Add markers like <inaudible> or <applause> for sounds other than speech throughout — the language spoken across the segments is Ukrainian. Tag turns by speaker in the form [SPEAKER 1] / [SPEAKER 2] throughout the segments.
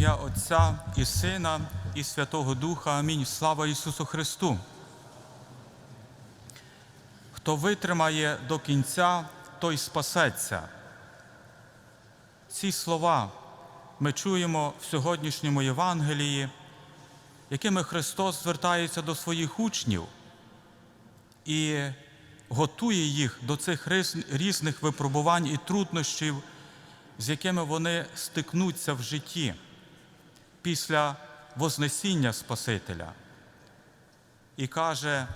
[SPEAKER 1] ім'я Отця і Сина, і Святого Духа. Амінь. Слава Ісусу Христу. Хто витримає до кінця, той спасеться. Ці слова ми чуємо в сьогоднішньому Євангелії, якими Христос звертається до своїх учнів і готує їх до цих різних випробувань і труднощів, з якими вони стикнуться в житті після Вознесіння Спасителя. І каже,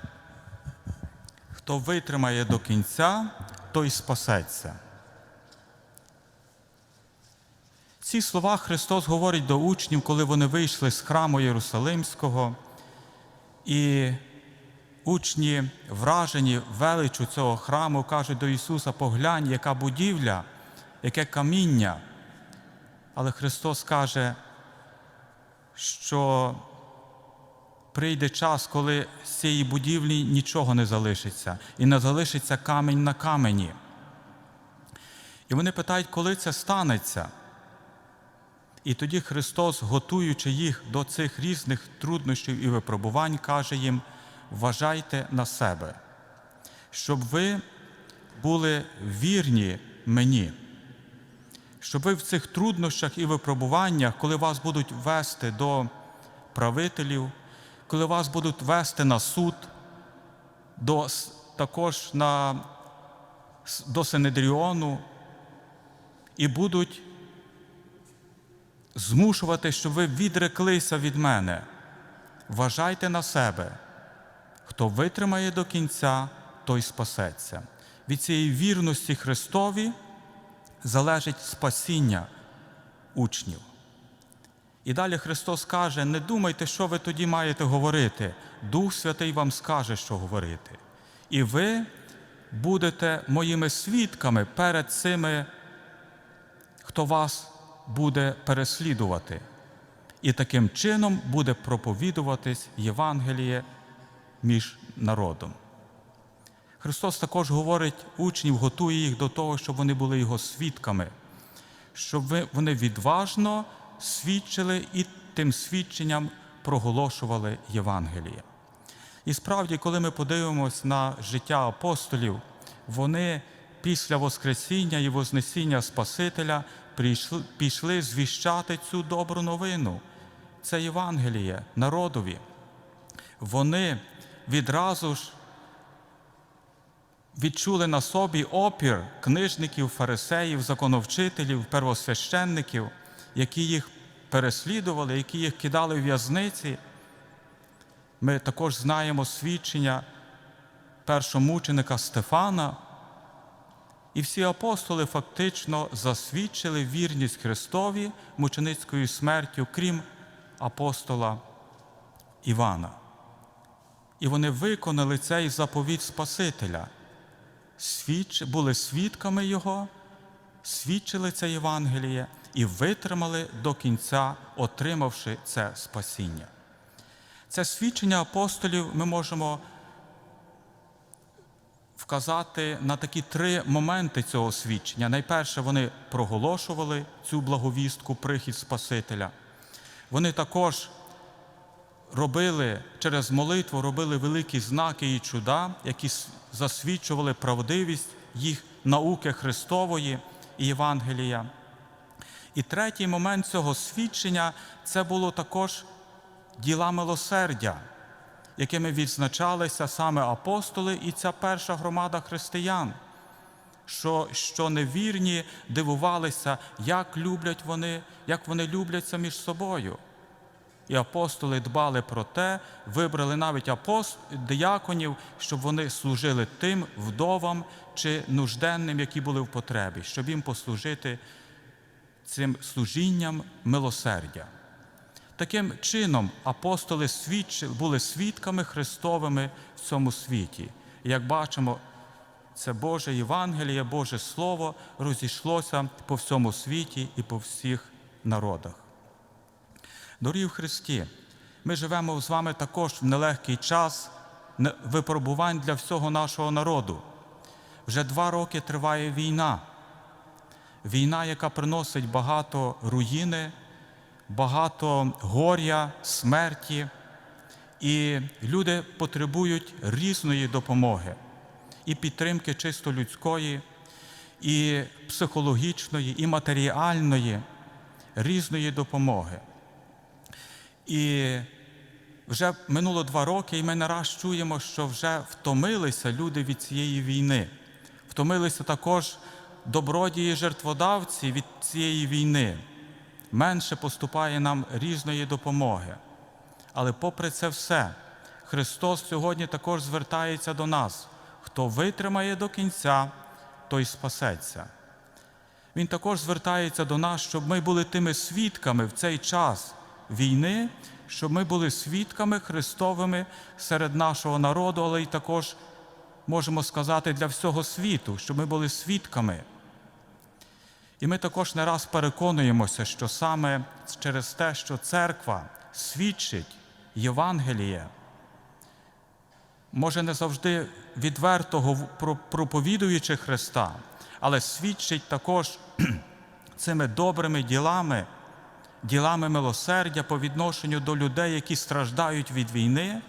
[SPEAKER 1] хто витримає до кінця, той спасеться. Ці слова Христос говорить до учнів, коли вони вийшли з храму Єрусалимського, і учні, вражені величу цього храму, кажуть до Ісуса: поглянь, яка будівля, яке каміння. Але Христос каже, що прийде час, коли з цієї будівлі нічого не залишиться, і не залишиться камінь на камені. І вони питають, коли це станеться. І тоді Христос, готуючи їх до цих різних труднощів і випробувань, каже їм: вважайте на себе, щоб ви були вірні мені, щоб ви в цих труднощах і випробуваннях, коли вас будуть вести до правителів, коли вас будуть вести на суд, до, також на, до Синедріону, і будуть змушувати, щоб ви відреклися від мене. Вважайте на себе. Хто витримає до кінця, той спасеться. Від цієї вірності Христові залежить спасіння учнів. І далі Христос каже: не думайте, що ви тоді маєте говорити. Дух Святий вам скаже, що говорити. І ви будете моїми свідками перед цими, хто вас буде переслідувати. І таким чином буде проповідуватись Євангеліє між народом. Христос також говорить учнів, готує їх до того, щоб вони були Його свідками, щоб вони відважно свідчили і тим свідченням проголошували Євангеліє. І справді, коли ми подивимось на життя апостолів, вони після Воскресіння і Вознесіння Спасителя прийшли, пішли звіщати цю добру новину. Це Євангеліє народові. Вони відразу ж відчули на собі опір книжників, фарисеїв, законовчителів, первосвященників, які їх переслідували, які їх кидали в в'язниці. Ми також знаємо свідчення першомученика Стефана. І всі апостоли фактично засвідчили вірність Христові мученицькою смертю, крім апостола Івана. І вони виконали цей заповідь Спасителя, були свідками Його, свідчили це Євангеліє і витримали до кінця, отримавши це спасіння. Це свідчення апостолів ми можемо вказати на такі три моменти цього свідчення. Найперше, вони проголошували цю благовістку, прихід Спасителя. Вони також робили через молитву, робили великі знаки і чуда, які засвідчували правдивість їх науки Христової і Євангелія. І третій момент цього свідчення це було також діла милосердя, якими відзначалися саме апостоли і ця перша громада християн, що, що невірні дивувалися, як люблять вони, як вони любляться між собою. І апостоли дбали про те, вибрали навіть апост... дияконів, щоб вони служили тим вдовам чи нужденним, які були в потребі, щоб їм послужити цим служінням милосердя. Таким чином апостоли свідчили, були свідками Христовими в цьому світі. І як бачимо, це Боже Євангеліє, Боже Слово розійшлося по всьому світі і по всіх народах. Дорогі в Христі, ми живемо з вами також в нелегкий час випробувань для всього нашого народу. Вже два роки триває війна. Війна, яка приносить багато руїни, багато горя, смерті, і люди потребують різної допомоги і підтримки чисто людської, і психологічної, і матеріальної, різної допомоги. І вже минуло два роки, і ми не раз чуємо, що вже втомилися люди від цієї війни, втомилися також добродії жертводавці від цієї війни. Менше поступає нам різної допомоги. Але попри це все, Христос сьогодні також звертається до нас. Хто витримає до кінця, той спасеться. Він також звертається до нас, щоб ми були тими свідками в цей час війни, щоб ми були свідками Христовими серед нашого народу, але й також можемо сказати для всього світу, щоб ми були свідками. І ми також не раз переконуємося, що саме через те, що церква свідчить Євангеліє, може не завжди відвертого проповідуючи Христа, але свідчить також <clears throat> цими добрими ділами, ділами милосердя по відношенню до людей, які страждають від війни.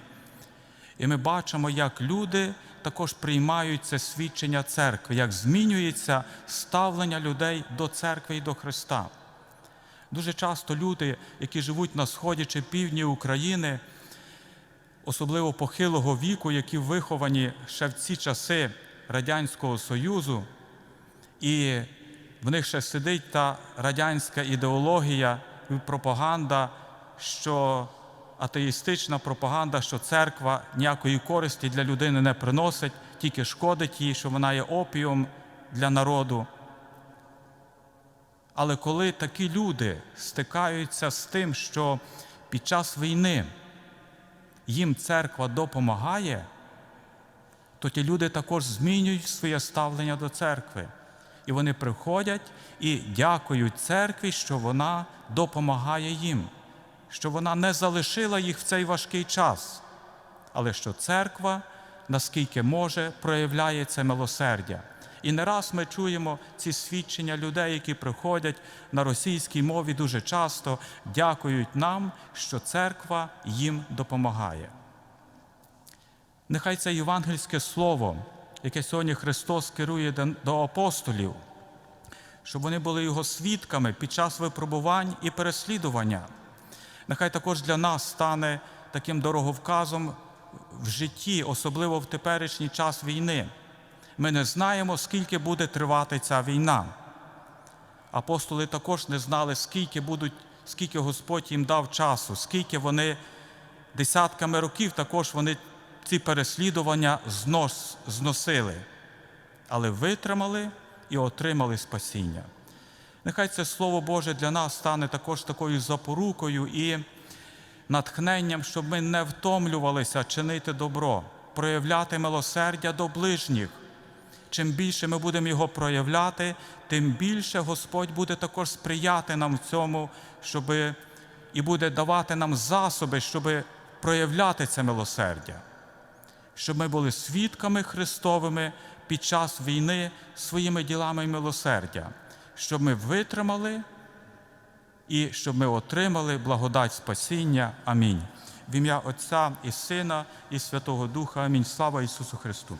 [SPEAKER 1] І ми бачимо, як люди також приймають це свідчення церкви, як змінюється ставлення людей до церкви і до Христа. Дуже часто люди, які живуть на сході чи півдні України, особливо похилого віку, які виховані ще в ці часи Радянського Союзу, і в них ще сидить та радянська ідеологія пропаганда, що атеїстична пропаганда, що церква ніякої користі для людини не приносить, тільки шкодить їй, що вона є опіум для народу. Але коли такі люди стикаються з тим, що під час війни їм церква допомагає, то ті люди також змінюють своє ставлення до церкви. І вони приходять і дякують церкві, що вона допомагає їм, що вона не залишила їх в цей важкий час, але що церква, наскільки може, проявляє це милосердя. І не раз ми чуємо ці свідчення людей, які приходять на російській мові дуже часто, дякують нам, що церква їм допомагає. Нехай це євангельське слово, яке сьогодні Христос керує до- апостолів, щоб вони були його свідками під час випробувань і переслідування. Нехай також для нас стане таким дороговказом в житті, особливо в теперішній час війни. Ми не знаємо, скільки буде тривати ця війна. Апостоли також не знали, скільки будуть, скільки Господь їм дав часу, скільки вони десятками років також вони ці переслідування знос, зносили, але витримали і отримали спасіння. Нехай це Слово Боже для нас стане також такою запорукою і натхненням, щоб ми не втомлювалися чинити добро, проявляти милосердя до ближніх. Чим більше ми будемо його проявляти, тим більше Господь буде також сприяти нам в цьому, щоб і буде давати нам засоби, щоб проявляти це милосердя, щоб ми були свідками Христовими під час війни своїми ділами і милосердя, щоб ми витримали і щоб ми отримали благодать спасіння. Амінь. В ім'я Отця і Сина, і Святого Духа. Амінь. Слава Ісусу Христу!